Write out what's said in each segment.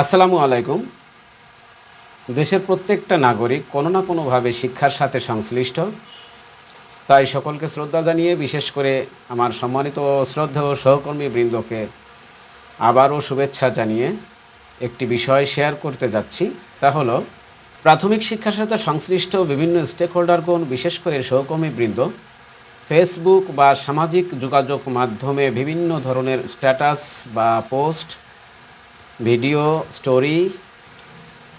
আসসালামু আলাইকুম। দেশের প্রত্যেকটা নাগরিক কোনো না কোনোভাবে শিক্ষার সাথে সংশ্লিষ্ট। তাই সকলকে শ্রদ্ধা জানিয়ে, বিশেষ করে আমার সম্মানিত শ্রদ্ধেয় সহকর্মী বৃন্দকে আবারও শুভেচ্ছা জানিয়ে একটি বিষয় শেয়ার করতে যাচ্ছি। তা হলো, প্রাথমিক শিক্ষার সাথে সংশ্লিষ্ট বিভিন্ন স্টেক হোল্ডারগণ বিশেষ করে সহকর্মী বৃন্দ ফেসবুক বা সামাজিক যোগাযোগ মাধ্যমে বিভিন্ন ধরনের স্ট্যাটাস বা পোস্ট ভিডিও, স্টোরি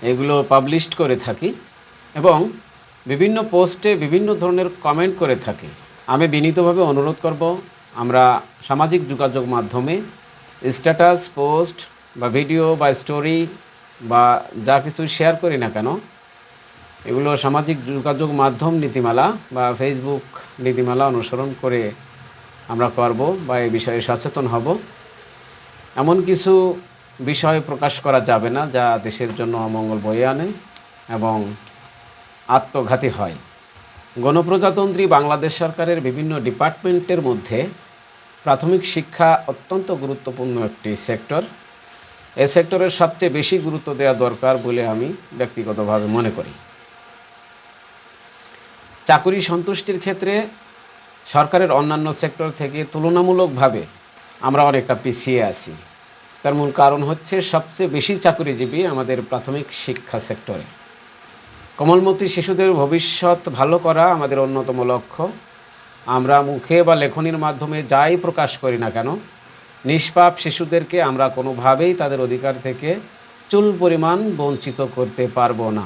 এগুলো পাবলিশ করে থাকি এবং বিভিন্ন পোস্টে বিভিন্ন ধরনের কমেন্ট করে থাকি। আমি বিনীতভাবে অনুরোধ করব, আমরা সামাজিক যোগাযোগ মাধ্যমে স্ট্যাটাস, পোস্ট বা ভিডিও বা স্টোরি বা যা কিছু শেয়ার করি না কেন, এগুলো সামাজিক যোগাযোগ মাধ্যম নীতিমালা বা ফেসবুক নীতিমালা অনুসরণ করে আমরা করব বা এই বিষয়ে সচেতন হব। এমন কিছু বিষয় প্রকাশ করা যাবে না, যা দেশের জন্য অমঙ্গল বয়ে আনে এবং আত্মঘাতী হয়। গণপ্রজাতন্ত্রী বাংলাদেশ সরকারের বিভিন্ন ডিপার্টমেন্টের মধ্যে প্রাথমিক শিক্ষা অত্যন্ত গুরুত্বপূর্ণ একটি সেক্টর। এই সেক্টরের সবচেয়ে বেশি গুরুত্ব দেওয়া দরকার বলে আমি ব্যক্তিগতভাবে মনে করি। চাকুরি সন্তুষ্টির ক্ষেত্রে সরকারের অন্যান্য সেক্টর থেকে তুলনামূলকভাবে আমরা অনেকটা পিছিয়ে আছি। তার মূল কারণ হচ্ছে সবচেয়ে বেশি চাকুরিজীবী আমাদের প্রাথমিক শিক্ষা সেক্টরে। কোমলমতি শিশুদের ভবিষ্যৎ ভালো করা আমাদের অন্যতম লক্ষ্য। আমরা মুখে বা লেখনির মাধ্যমে যাই প্রকাশ করি না কেন, নিষ্পাপ শিশুদেরকে আমরা কোনোভাবেই তাদের অধিকার থেকে চুল পরিমাণ বঞ্চিত করতে পারব না।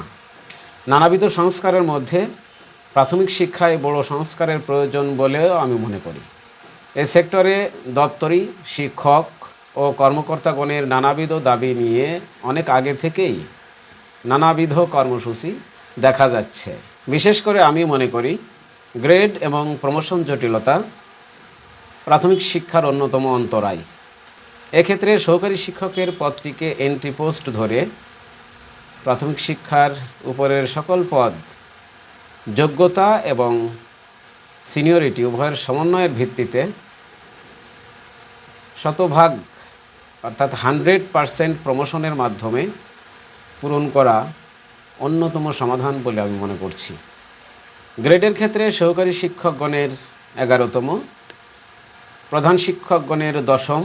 নানাবিধ সংস্কারের মধ্যে প্রাথমিক শিক্ষায় বড় সংস্কারের প্রয়োজন বলেও আমি মনে করি। এ সেক্টরে দপ্তরি, শিক্ষক ও কর্মকর্তাগণের নানাবিধ দাবি নিয়ে অনেক আগে থেকেই নানাবিধ কর্মসূচি দেখা যাচ্ছে। বিশেষ করে আমি মনে করি গ্রেড এবং প্রমোশন জটিলতা প্রাথমিক শিক্ষার অন্যতম অন্তরায়। এক্ষেত্রে সহকারী শিক্ষকের পদটিকে এন্ট্রি পোস্ট ধরে প্রাথমিক শিক্ষার উপরের সকল পদ যোগ্যতা এবং সিনিয়রিটি উভয়ের সমন্বয়ের ভিত্তিতে শতভাগ অর্থাৎ হান্ড্রেড পারসেন্ট প্রমোশনের মাধ্যমে পূরণ করা অন্যতম সমাধান বলে আমি মনে করছি। গ্রেডের ক্ষেত্রে সহকারী শিক্ষকগণের এগারোতম, প্রধান শিক্ষকগণের দশম,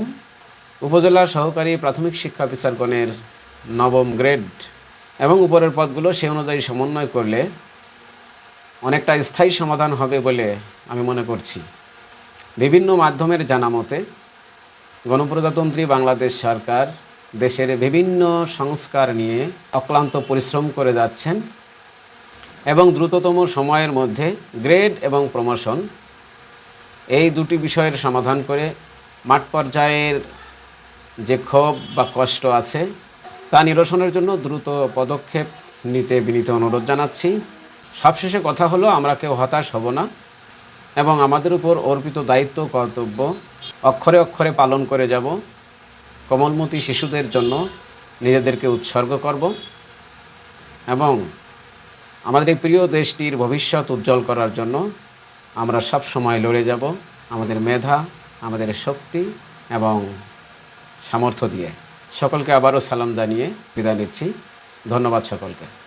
উপজেলা সহকারী প্রাথমিক শিক্ষা অফিসারগণের নবম গ্রেড এবং উপরের পদগুলো সে অনুযায়ী সমন্বয় করলে অনেকটা স্থায়ী সমাধান হবে বলে আমি মনে করছি। বিভিন্ন মাধ্যমের জানা মতে গণপ্রজাতন্ত্রী বাংলাদেশ সরকার দেশের বিভিন্ন সংস্কার নিয়ে অক্লান্ত পরিশ্রম করে যাচ্ছেন এবং দ্রুততম সময়ের মধ্যে গ্রেড এবং প্রমোশন এই দুটি বিষয়ের সমাধান করে মাঠ পর্যায়ের যে ক্ষোভ বা কষ্ট আছে তা নিরসনের জন্য দ্রুত পদক্ষেপ নিতে বিনীত অনুরোধ জানাচ্ছি। সবশেষে কথা হলো, আমরা কেউ হতাশ হব না এবং আমাদের উপর অর্পিত দায়িত্ব, কর্তব্য অক্ষরে অক্ষরে পালন করে যাব। কোমলমতি শিশুদের জন্য নিজেদেরকে উৎসর্গ করব এবং আমাদের এই প্রিয় দেশটির ভবিষ্যৎ উজ্জ্বল করার জন্য আমরা সব সময় লড়ে যাব আমাদের মেধা, আমাদের শক্তি এবং সামর্থ্য দিয়ে। সকলকে আবারও সালাম জানিয়ে বিদায় নিচ্ছি। ধন্যবাদ সকলকে।